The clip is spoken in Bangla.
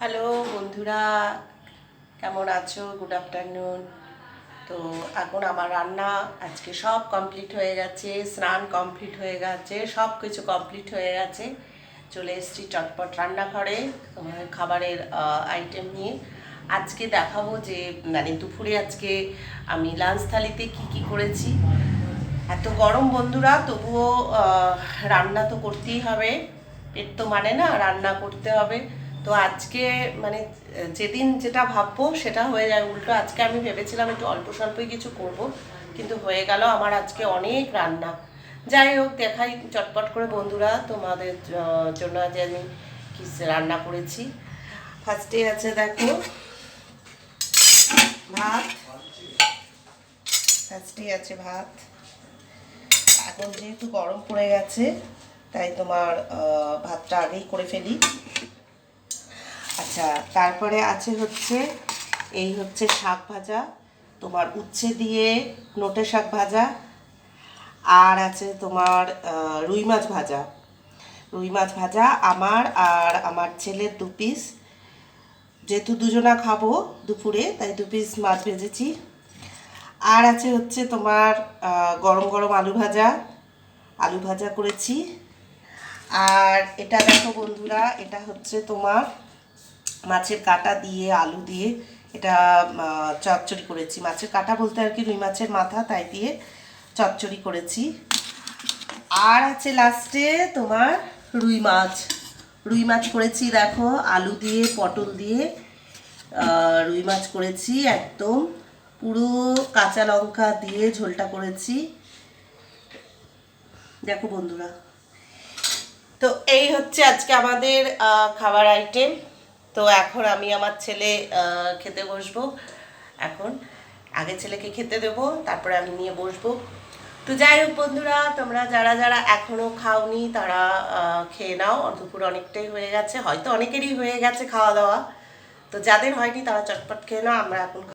হ্যালো বন্ধুরা, কেমন আছো? গুড আফটারনুন তো এখন আমার রান্না আজকে সব কমপ্লিট হয়ে গেছে, স্নান কমপ্লিট হয়ে গেছে, সব কিছু কমপ্লিট হয়ে গেছে। চলে এসেছি চটপট রান্নাঘরে খাবারের আইটেম নিয়ে। আজকে দেখাবো যে মানে দুপুরে আজকে আমি লাঞ্চ থালিতে কি কি করেছি। এত গরম বন্ধুরা, তবুও রান্না তো করতেই হবে। পেট তো মানে না, রান্না করতে হবে। তো আজকে মানে যেদিন যেটা ভাববো সেটা হয়ে যায়। উল্টো আজকে আমি ভেবেছিলাম একটু অল্প স্বল্পই কিছু করব, কিন্তু হয়ে গেল আমার আজকে অনেক রান্না। যাই হোক, দেখাই চটপট করে বন্ধুরা তোমাদের জন্য আজ আমি কি রান্না করেছি। ফার্স্টে আছে দেখো, ভাত। ফার্স্টে আছে ভাত। এখন যেহেতু গরম পড়ে গেছে, তাই তোমার ভাতটা আগেই করে ফেলি। আচ্ছা তারপরে আছে হচ্ছে, এই হচ্ছে শাক ভাজা। তোমার উচ্ছে দিয়ে নোটে শাক ভাজা। আর আছে তোমার রুই মাছ ভাজা। রুই মাছ ভাজা আমার আর আমার ছেলের দু পিস যেহেতু দুজনা খাব দুপুরে, তাই দু পিস মাছ ভেজেছি। আর আছে হচ্ছে তোমার গরম গরম আলু ভাজা। আলু ভাজা করেছি। আর এটা দেখো বন্ধুরা, এটা হচ্ছে তোমার মাছের কাটা দিয়ে, আলু দিয়ে এটা চচ্চড়ি করেছি। মাছের কাটা বলতে আর কি রুই মাছের মাথা, তাই দিয়ে চচ্চড়ি করেছি। আর আছে লাস্টে তোমার রুই মাছ। রুই মাছ করেছি দেখো, আলু দিয়ে, পটল দিয়ে রুই মাছ করেছি একদম। পুরো কাঁচা লঙ্কা দিয়ে ঝোলটা করেছি। দেখো বন্ধুরা। তো এই হচ্ছে আজকে আমাদের খাবার আইটেম তো এখন আমি আমার ছেলে খেতে বসবো। এখন আগে ছেলেকে খেতে দেবো, তারপরে আমি নিয়ে বসবো। তো যাই হোক বন্ধুরা, তোমরা যারা যারা এখনও খাওনি, তারা খেয়ে নাও। দুপুর অনেকটাই হয়ে গেছে। হয়তো অনেকেরই হয়ে গেছে খাওয়া দাওয়া। তো যাদের হয়নি, তারা চটপট খেয়ে নাও। আমরা এখন